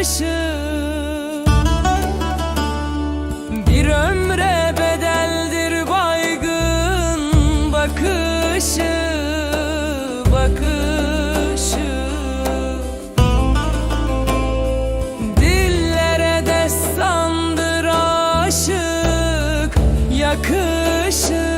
bakışı Bir ömre bedeldir baygın bakışı Bakışı. Dillere destandır aşık Yakışı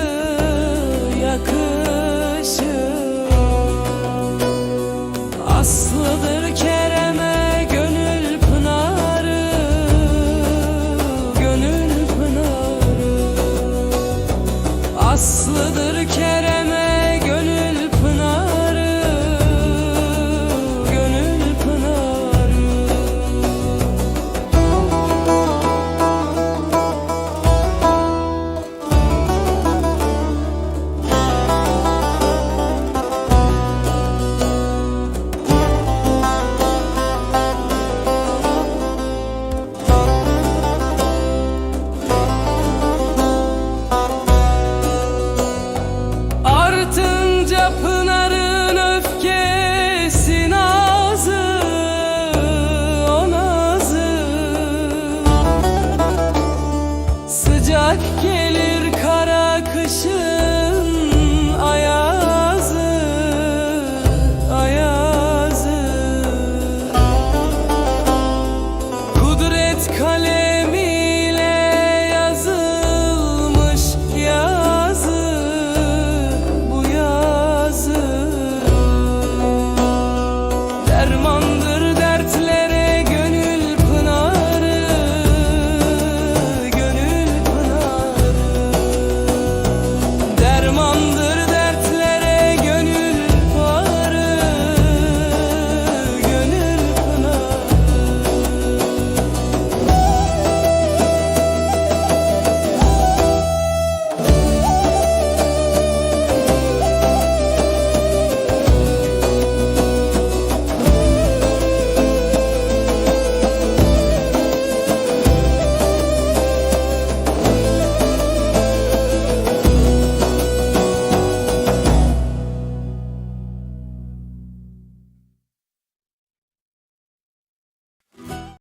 Kerem